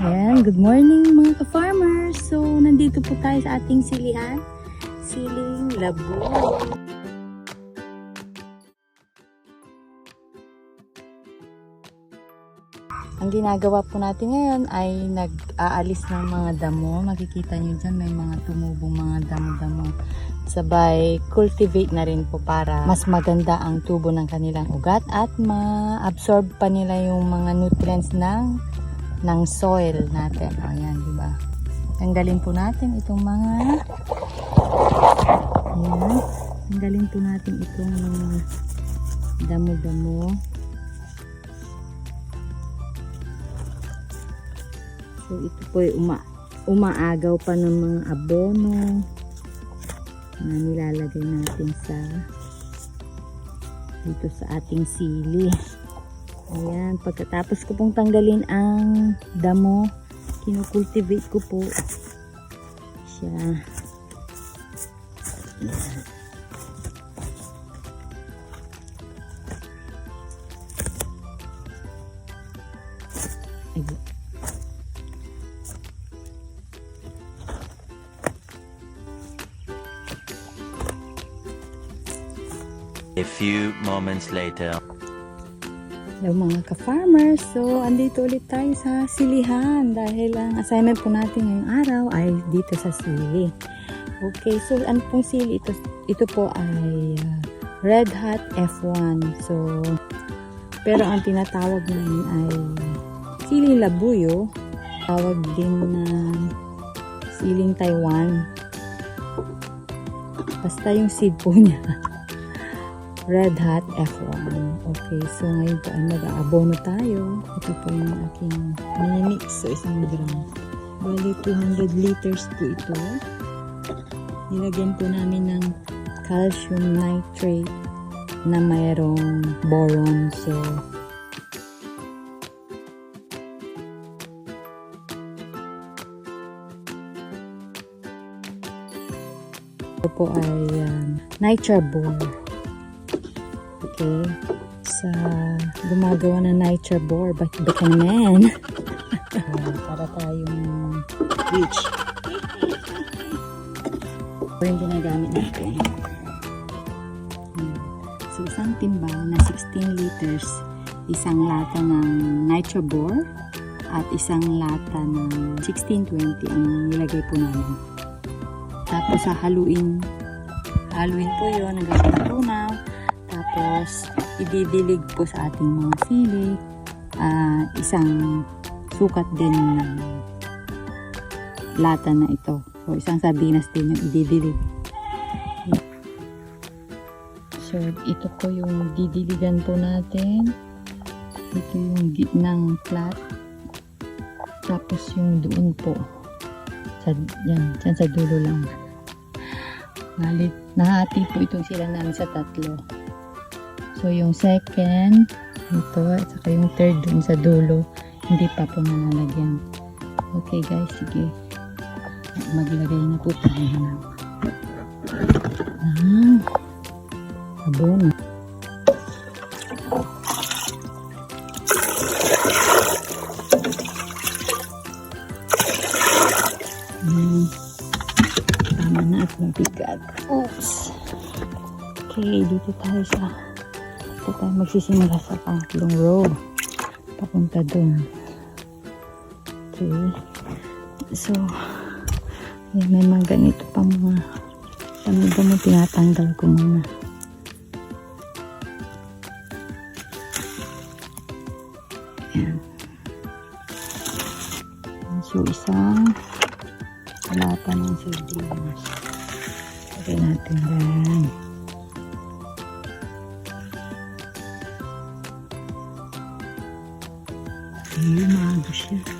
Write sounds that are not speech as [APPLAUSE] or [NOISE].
Ayan, good morning mga ka-farmers. So, nandito po tayo sa ating silihan. Siling labo. Ang ginagawa po natin ngayon ay nag-aalis ng mga damo. Makikita nyo dyan may mga tumubong mga damo-damo. Sabay cultivate na rin po para mas maganda ang tubo ng kanilang ugat at ma-absorb pa nila yung mga nutrients ng ng soil natin. Ayan, di ba? Tanggalin po natin itong mga Ayan. Tanggalin po natin itong mga damo-damo. So, ito po ay uma umaagaw pa ng mga abono na nilalagay natin sa dito sa ating sili. Ayan, pagkatapos ko pong tanggalin ang damo, kinukultivate ko po siya. A few moments later. Hello mga ka-farmers. So, andito ulit tayo sa silihan dahil ang assignment po natin ngayong araw ay dito sa sili. Okay, so ano pong sili? Ito, ito po ay uh, Red Hot F1. So, pero ang tinatawag namin ay siling labuyo. Tawag din na siling Taiwan. Basta yung seed po [LAUGHS] niya. Red Hot F1. Okay, so ngayon po ay mag-aabono tayo. Ito po yung aking mini-mix. So, isang gram. Bali, 200 liters po ito. Nilagyan po namin ng calcium nitrate na mayroong boron. So, ito po ay um, nitrabor. Okay. Sa gumagawa ng nitrabor, but man. Ayan, para tayong rich. Ito yung ginagamit natin. So, isang timba na 16 liters, isang lata ng nitrabor, at isang lata ng 1620 ang nilagay po namin. Tapos, haluin haluin po yun hanggang sa matunaw. Tapos, ididilig po sa ating mga sili. Ah, isang sukat din ng lata na ito. So, isang sardinas din yung ididilig. So, ito po yung didiligan po natin. Ito yung gitnang flat. Tapos yung doon po. Sa, yan, dyan sa dulo lang. Balit, nahati po itong sila namin sa tatlo. So, yung second, ito, at saka yung third dun sa dulo, hindi pa po nalalagyan. Okay guys, sige. Maglagay na po tayo ng ng abono. Hmm. Tama na at mabigat. Oops. Okay, dito tayo sa dito tayo magsisimula sa pangatlong row. Papunta dun. Okay. So, yan, may mga ganito pa mga dami-dami tinatanggal ko muna. Yan. So, isang lata ng sardinas. Lagay natin yan. Ay, maaga siya.